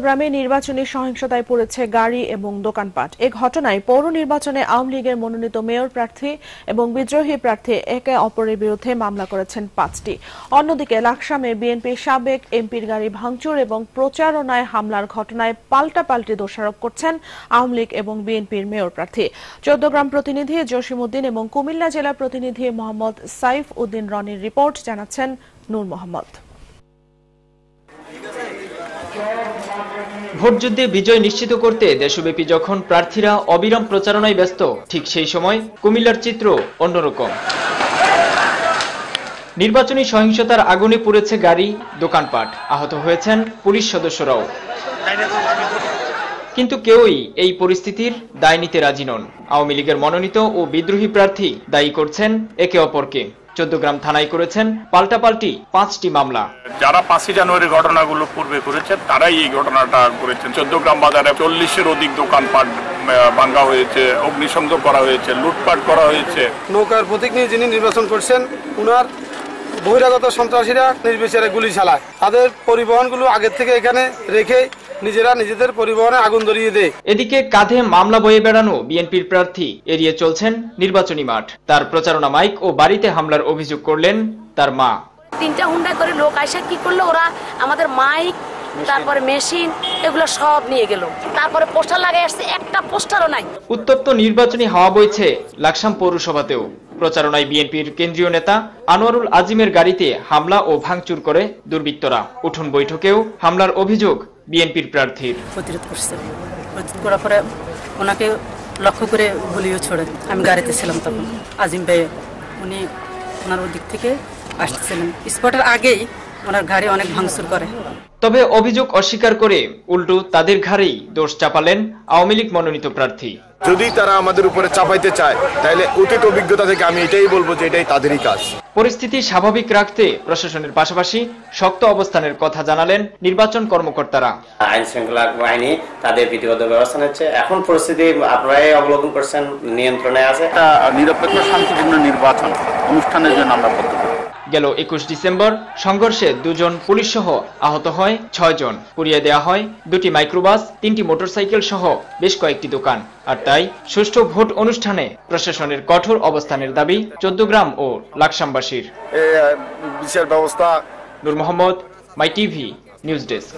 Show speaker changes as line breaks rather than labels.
চৌদ্দগ্রামে নির্বাচনী সহিংসতায় পড়েছে গাড়ি এবং দোকানপাট। এ ঘটনায় পৌর নির্বাচনে আওয়ামী লীগের মনোনীত মেয়র প্রার্থী এবং বিদ্রোহী প্রার্থী একে অপরের বিরুদ্ধে মামলা করেছেন পাঁচটি। অন্যদিকে লাকসামে বিএনপির সাবেক এমপির গাড়ি ভাঙচুর এবং প্রচারণায় হামলার ঘটনায় পাল্টাপাল্টি দোষারোপ করছেন আওয়ামী লীগ এবং বিএনপির মেয়র প্রার্থী। চৌদ্দগ্রাম প্রতিনিধি জসিমউদ্দিন এবং কুমিল্লা জেলা প্রতিনিধি মোহাম্মদ সাইফ উদ্দিন রনির রিপোর্ট জানাচ্ছেন নূর মোহাম্মদ।
ভোটযুদ্ধে বিজয় নিশ্চিত করতে দেশব্যাপী যখন প্রার্থীরা অবিরাম প্রচারণায় ব্যস্ত, ঠিক সেই সময় কুমিল্লার চিত্র অন্যরকম। নির্বাচনী সহিংসতার আগুনে পুড়েছে গাড়ি, দোকানপাট। আহত হয়েছেন পুলিশ সদস্যরাও। কিন্তু কেউই এই পরিস্থিতির দায় নিতে রাজি নন। আওয়ামী লীগের মনোনীত ও বিদ্রোহী প্রার্থী দায়ী করছেন একে অপরকে। চোদ্দগ্রাম থানায় করেছেন পাল্টাপাল্টি পাঁচটি মামলা।
যারা পাঁচই জানুয়ারি ঘটনাগুলো পূর্বে করেছে তারাই এই ঘটনাটা করেছেন। চোদ্দগ্রাম বাজারে চল্লিশের অধিক দোকানপাট ভাঙ্গা হয়েছে অগ্নিসংযোগ করা হয়েছে লুটপাট করা হয়েছে।
নৌকার প্রতীক নিয়ে যিনি নির্বাচন করছেন উনার বহিরাগত সন্ত্রাসীরা নির্বিচারে গুলি চালায় তাদের পরিবহনগুলো আগের থেকে এখানে রেখে নিজেরা নিজেদের পরিবহনে আগুন ধরিয়ে দেয়।
এদিকে কাঁধে মামলা বয়ে বেড়ানো বিএনপির প্রার্থী এড়িয়ে চলছেন নির্বাচনী মাঠ। তার প্রচারণা মাইক ও বাড়িতে হামলার অভিযোগ করলেন তার মা।
তিনটা হুন্ডা করে লোক আসে কি করল ওরা? আমাদের মাইক তারপরে মেশিন এগুলো সব নিয়ে গেল। তারপরে পোস্টার লাগাই আসছে একটা পোস্টারও নাই।
উত্তপ্ত নির্বাচনী হাওয়া বইছে লাকসাম পৌরসভাতেও। প্রচারণায় বিএনপির কেন্দ্রীয় নেতা আনোয়ারুল আজিমের গাড়িতে হামলা ও ভাঙচুর করে দুর্বৃত্তরা। উঠোন বৈঠকেও হামলার অভিযোগ বিএনপির প্রার্থীর।
প্রতিরোধ করছে। প্রতিরোধ করার পরে ওনাকে লক্ষ্য করে গুলিও ছোড়ে। আমি গাড়িতে ছিলাম তখন। আজিম ভাই উনি ওনার ওদিক থেকে আসতেছিলেন। স্পটের আগেই ওনার ঘাড়ে অনেক ভাঙচুর করে।
তবে অভিযোগ অস্বীকার করে উল্টো তাদের ঘাড়েই দোষ চাপালেন আওয়ামী লীগ মনোনীত প্রার্থী।
যদি তারা আমাদের উপরে চাপাইতে চায় তাহলে অতীত অভিজ্ঞতা থেকে আমি এটাই বলব যে এটাই তাদেরই কাজ।
পরিস্থিতি স্বাভাবিক রাখতে প্রশাসনের পাশাপাশি শক্ত অবস্থানের কথা জানালেন নির্বাচন কর্মকর্তারা।
আইন শৃঙ্খলা বাহিনী তাদের বিধিগত ব্যবস্থা নিচ্ছে। এখন পরিস্থিতি আপনারাই অবলোকন করছেন নিয়ন্ত্রণে আছে।
নিরপেক্ষ শান্তিপূর্ণ নির্বাচন অনুষ্ঠানের জন্য আমরা বদ্ধ
গেল একুশ ডিসেম্বর। সংঘর্ষে দুজন পুলিশ সহ আহত হয় ছয় জন পুড়িয়ে দেওয়া হয় দুটি মাইক্রোবাস তিনটি মোটরসাইকেল সহ বেশ কয়েকটি দোকান। আর তাই সুষ্ঠু ভোট অনুষ্ঠানে প্রশাসনের কঠোর অবস্থানের দাবি চোদ্দগ্রাম ও লাকসামবাসীর।
বিচার ব্যবস্থা
Nur Mohammad my TV news desk.